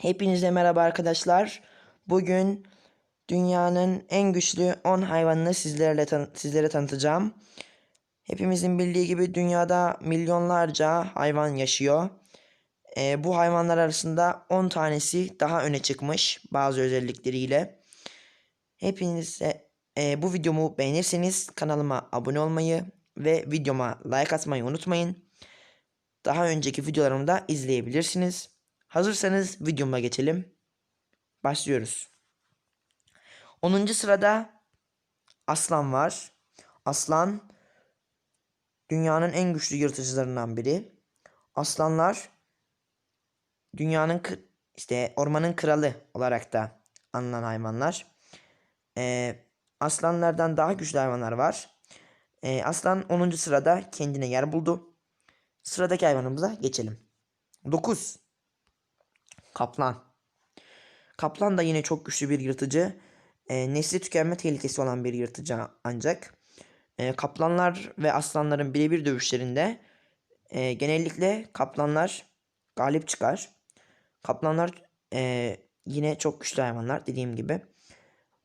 Hepinize merhaba arkadaşlar. Bugün dünyanın en güçlü 10 hayvanını sizlerle tan- sizlere tanıtacağım. Hepimizin bildiği gibi dünyada milyonlarca hayvan yaşıyor. Ee, bu hayvanlar arasında 10 tanesi daha öne çıkmış bazı özellikleriyle. Hepinize e, bu videomu beğenirseniz kanalıma abone olmayı ve videoma like atmayı unutmayın. Daha önceki videolarımı da izleyebilirsiniz. Hazırsanız videoma geçelim. Başlıyoruz. 10. sırada aslan var. Aslan dünyanın en güçlü yırtıcılarından biri. Aslanlar dünyanın işte ormanın kralı olarak da anılan hayvanlar. Ee, aslanlardan daha güçlü hayvanlar var. Ee, aslan 10. sırada kendine yer buldu. Sıradaki hayvanımıza geçelim. 9. Kaplan. Kaplan da yine çok güçlü bir yırtıcı. E, nesli tükenme tehlikesi olan bir yırtıcı ancak. E, kaplanlar ve aslanların birebir dövüşlerinde e, genellikle kaplanlar galip çıkar. Kaplanlar e, yine çok güçlü hayvanlar dediğim gibi.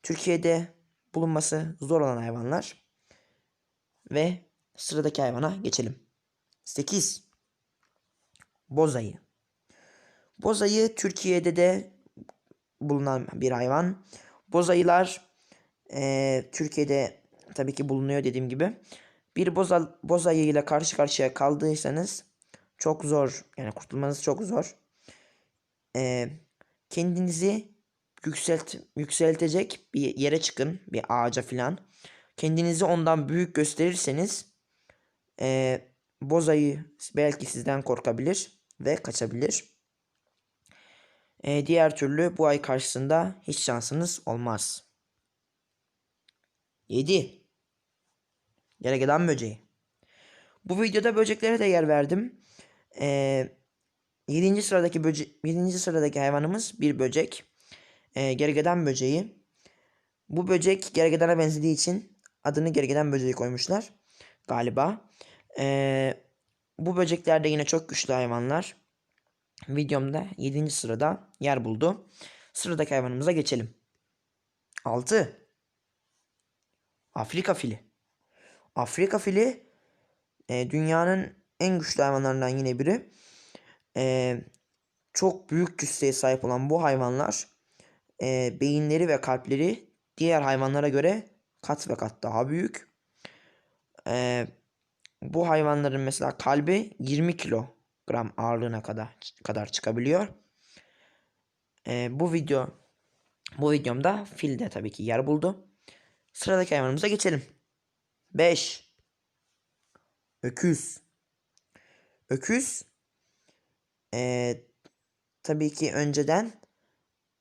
Türkiye'de bulunması zor olan hayvanlar. Ve sıradaki hayvana geçelim. 8. Bozayı. Bozayı Türkiye'de de bulunan bir hayvan. Bozayılar eee, Türkiye'de tabii ki bulunuyor dediğim gibi. Bir boza, bozayı ile karşı karşıya kaldıysanız çok zor. Yani kurtulmanız çok zor. Eee, kendinizi yükselt, yükseltecek bir yere çıkın. Bir ağaca filan. Kendinizi ondan büyük gösterirseniz eee bozayı belki sizden korkabilir ve kaçabilir. Ee, diğer türlü bu ay karşısında hiç şansınız olmaz. 7. Gergedan böceği. Bu videoda böceklere de yer verdim. Ee, 7. sıradaki böce 7. sıradaki hayvanımız bir böcek. Ee, gergedan böceği. Bu böcek gergedana benzediği için adını gergedan böceği koymuşlar galiba. Ee, bu böcekler de yine çok güçlü hayvanlar. Videomda 7. sırada yer buldu. Sıradaki hayvanımıza geçelim. 6. Afrika fili. Afrika fili e, dünyanın en güçlü hayvanlarından yine biri. E, çok büyük cüsseye sahip olan bu hayvanlar e, beyinleri ve kalpleri diğer hayvanlara göre kat ve kat daha büyük. E, bu hayvanların mesela kalbi 20 kilogram ağırlığına kadar kadar çıkabiliyor. Ee, bu video bu videomda fil de tabii ki yer buldu. Sıradaki hayvanımıza geçelim. 5. Öküz. Öküz ee, tabii ki önceden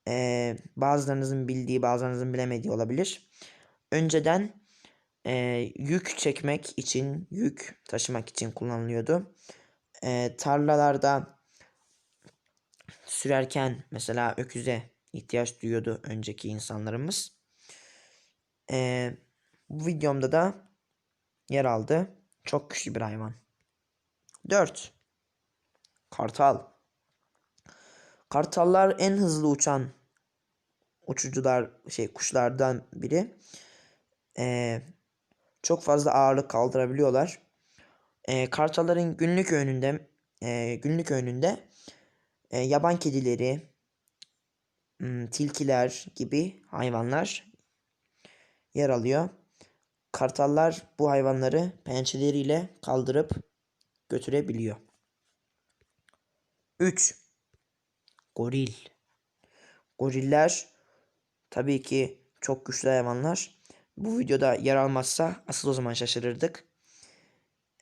ee, bazılarınızın bildiği bazılarınızın bilemediği olabilir. Önceden e, yük çekmek için, yük taşımak için kullanılıyordu. E, tarlalarda sürerken mesela öküze ihtiyaç duyuyordu önceki insanlarımız. E, bu videomda da yer aldı. Çok güçlü bir hayvan. 4. Kartal. Kartallar en hızlı uçan uçucular şey kuşlardan biri. Ee, çok fazla ağırlık kaldırabiliyorlar. Ee, kartalların günlük öğününde e, günlük öğününde e, yaban kedileri, hmm, tilkiler gibi hayvanlar yer alıyor. Kartallar bu hayvanları pençeleriyle kaldırıp götürebiliyor. 3. Goril. Goriller tabii ki çok güçlü hayvanlar. Bu videoda yer almazsa asıl o zaman şaşırırdık.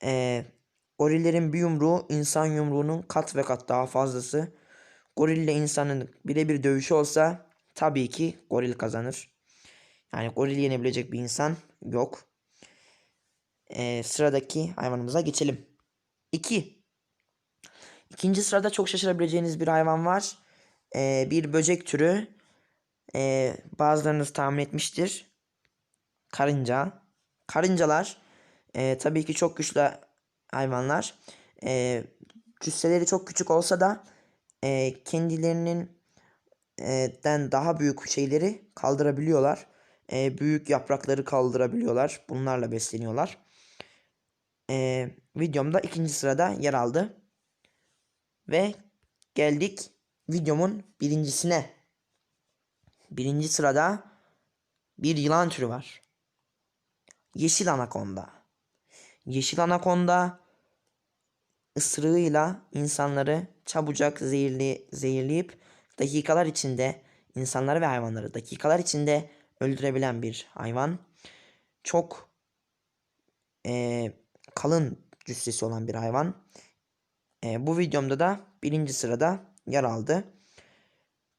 Ee, gorillerin bir yumruğu insan yumruğunun kat ve kat daha fazlası. Gorille insanın birebir dövüşü olsa tabii ki goril kazanır. Yani goril yenebilecek bir insan yok. Ee, sıradaki hayvanımıza geçelim. 2. İkinci sırada çok şaşırabileceğiniz bir hayvan var. Ee, bir böcek türü. Ee, bazılarınız tahmin etmiştir. Karınca. Karıncalar e, tabii ki çok güçlü hayvanlar. E, cüsseleri çok küçük olsa da e, kendilerinin den daha büyük şeyleri kaldırabiliyorlar. E, büyük yaprakları kaldırabiliyorlar. Bunlarla besleniyorlar. E, videomda ikinci sırada yer aldı. Ve geldik videomun birincisine. Birinci sırada bir yılan türü var. Yeşil anakonda. Yeşil anakonda ısırığıyla insanları çabucak zehirli, zehirleyip dakikalar içinde insanları ve hayvanları dakikalar içinde öldürebilen bir hayvan. Çok eee, kalın cüssesi olan bir hayvan. Eee, bu videomda da birinci sırada yer aldı.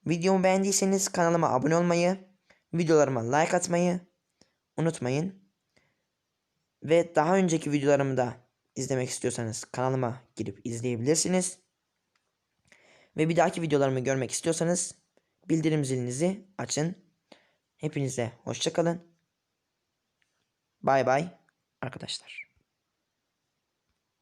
Videomu beğendiyseniz kanalıma abone olmayı, videolarıma like atmayı unutmayın. Ve daha önceki videolarımı da izlemek istiyorsanız kanalıma girip izleyebilirsiniz. Ve bir dahaki videolarımı görmek istiyorsanız bildirim zilinizi açın. Hepinize hoşçakalın. Bay bay arkadaşlar.